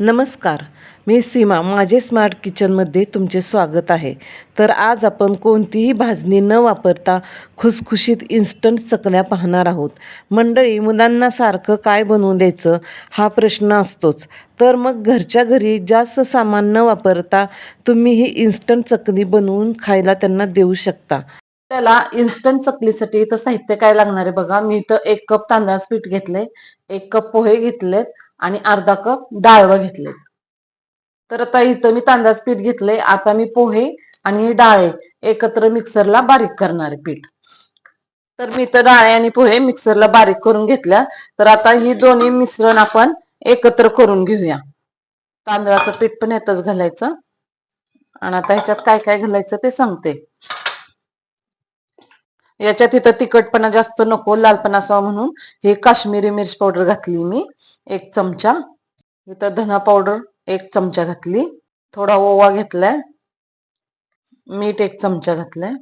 नमस्कार मी सीमा माझे स्मार्ट किचनमध्ये तुमचे स्वागत आहे. तर आज आपण कोणतीही भाजणी न वापरता खुसखुशीत इन्स्टंट चकल्या पाहणार आहोत. मंडळी मुलांना सारखं काय बनवून द्यायचं हा प्रश्न असतोच. तर मग घरच्या घरी जास्त सामान न वापरता तुम्ही ही इन्स्टंट चकली बनवून खायला त्यांना देऊ शकता. त्याला इन्स्टंट चकलीसाठी इथं साहित्य काय लागणार आहे बघा. मी इथं एक कप तांदळाचं पीठ घेतलंय एक कप पोहे घेतलेत आणि अर्धा कप डाळवं घेतले तर आता इथं मी तांदळाचं पीठ घेतलंय. आता मी पोहे आणि डाळे एकत्र मिक्सरला बारीक करणार पीठ. तर मी इथं डाळे आणि पोहे मिक्सरला बारीक करून घेतल्या. तर आता ही दोन्ही मिश्रण आपण एकत्र करून घेऊया. तांदळाचं पीठ पण यातच घालायचं. आणि आता ह्याच्यात काय काय घालायचं ते सांगते. याच्यात इथं तिखटपणा जास्त नको लालपणा असावा म्हणून. हे काश्मीरी मिर्च पावडर घातली मी एक चमचा. इथं धना पावडर एक चमचा घातली. थोडा ओवा घेतलाय. मीठ एक चमचा घातलाय.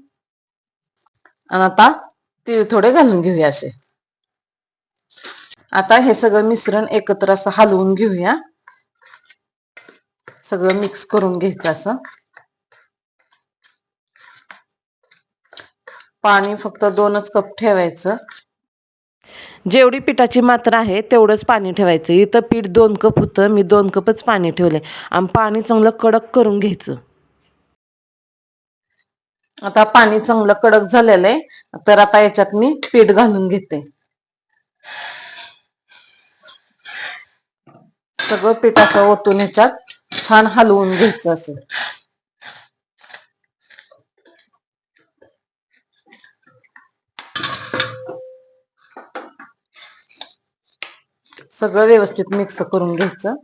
आणि आता तीळ थोडे घालून घेऊया असे. आता हे सगळं मिश्रण एकत्र असं हलवून घेऊया. सगळं मिक्स करून घ्यायचं असं. पाणी फक्त दोनच कप ठेवायचं. जेवढी पिठाची मात्रा आहे तेवढंच पाणी ठेवायचं. इथं पीठ दोन कप होतं मी दोन कपच पाणी ठेवले आणि पाणी चांगलं कडक करून घ्यायचं. आता पाणी चांगलं कडक झालेलं आहे. तर आता याच्यात मी पीठ घालून घेते. सगळं पीठ असं ओतून याच्यात छान हलवून घ्यायचं असं. सगळं व्यवस्थित मिक्स करून घ्यायचं.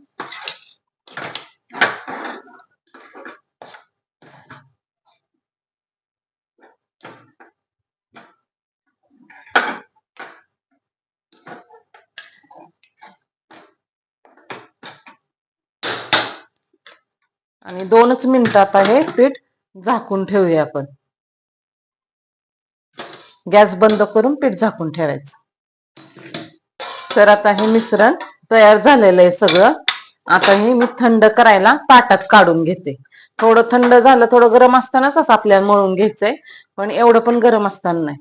आणि दोनच मिनिटात आहे पीठ झाकून ठेवूया आपण. गॅस बंद करून पीठ झाकून ठेवायचं. तर आता हे मिश्रण तयार झालेलं आहे सगळं. आता हे मी थंड करायला ताटात काढून घेते. थोडं थंड झालं थोडं गरम असतानाच असं आपल्याला मळून घ्यायचंय. पण एवढं पण गरम असताना नाही.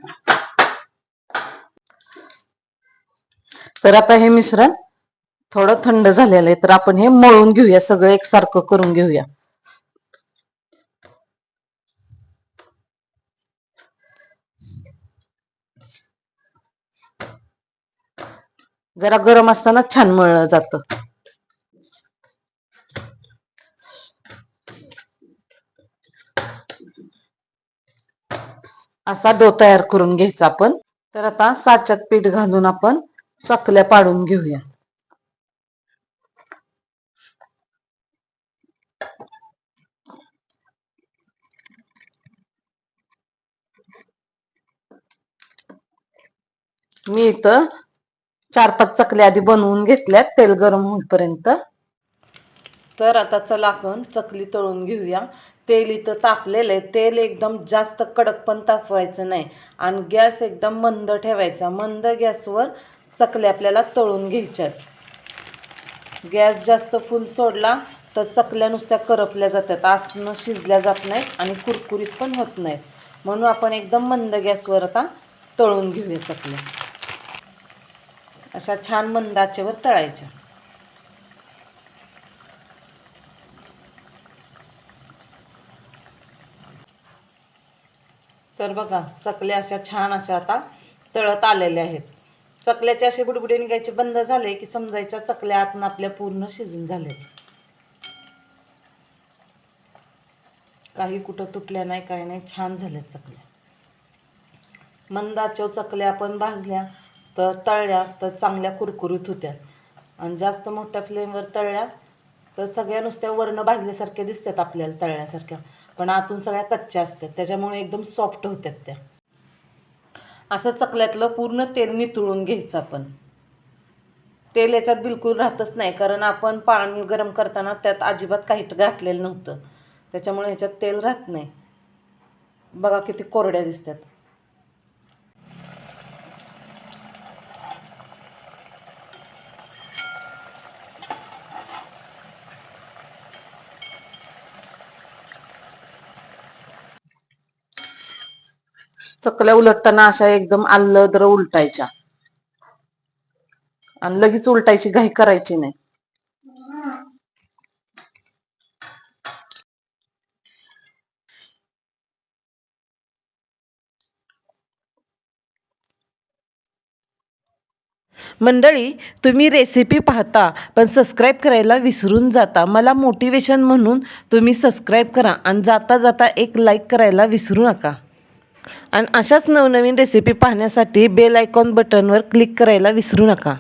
तर आता हे मिश्रण थोडं थंड झालेलं आहे. तर आपण हे मळून घेऊया सगळं एकसारखं करून घेऊया. जरा गरम असताना छान मळलं जातं. असा डो तयार करून घ्यायचा आपण. तर आता साच्यात पीठ घालून आपण चकल्या पाडून घेऊया. मी इथं चार पाच चकल्या आधी बनवून घेतल्यात तेल गरम होईपर्यंत. तर आता चला आपण चकली तळून घेऊया. तेल इथं तापलेलं आहे. तेल एकदम जास्त कडक पण तापवायचं नाही. आणि गॅस एकदम मंद ठेवायचा. मंद गॅसवर चकल्या आपल्याला तळून घ्यायच्यात. गॅस जास्त फुल सोडला तर चकल्या नुसत्या करपल्या जातात. आसनं शिजल्या जात नाहीत आणि कुरकुरीत पण होत नाहीत. म्हणून आपण एकदम मंद गॅसवर आता तळून घेऊया चकल्या. अशा छान मंद आचेवर तळायच्या तर बघा चकल्या अशा छान अशा आता तळत आलेल्या आहेत. चकल्याचे असे बुडबुडे निघायचे बंद झाले की समजायच्या चकल्या आतून आपल्या पूर्ण शिजून झाले काही कुठं तुटल्या नाही काही नाही छान झाल्या चकल्या. मंदाच्या चकल्या आपण भाजल्या. तर तळल्या तर चांगल्या कुरकुरीत होत्या. आणि जास्त मोठ्या फ्लेमवर तळल्या तर सगळ्या नुसत्या वर्ण भाजल्यासारख्या दिसतात आपल्याला तळल्यासारख्या. पण आतून सगळ्या कच्च्या असतात. त्याच्यामुळे एकदम सॉफ्ट होत्यात त्या. असं चकल्यातलं पूर्ण तेल नितळून घ्यायचं आपण. तेल याच्यात बिलकुल राहतच नाही. कारण आपण पाणी गरम करताना त्यात अजिबात काही घातलेलं नव्हतं. त्याच्यामुळे ह्याच्यात तेल राहत नाही. बघा किती कोरड्या दिसतात. चकल्या उलटताना अशा एकदम आल्लद्र उलटायच्या. आणि लगेच उलटायची घाई करायची नाही. मंडळी तुम्ही रेसिपी पाहता पण सबस्क्राईब करायला विसरून जाता. मला मोटिवेशन म्हणून तुम्ही सबस्क्राईब करा आणि जाता जाता एक लाईक करायला विसरू नका. आणि अशाच नवनवीन रेसिपी पाहण्यासाठी बेल आयकॉन बटनवर क्लिक करायला विसरू नका.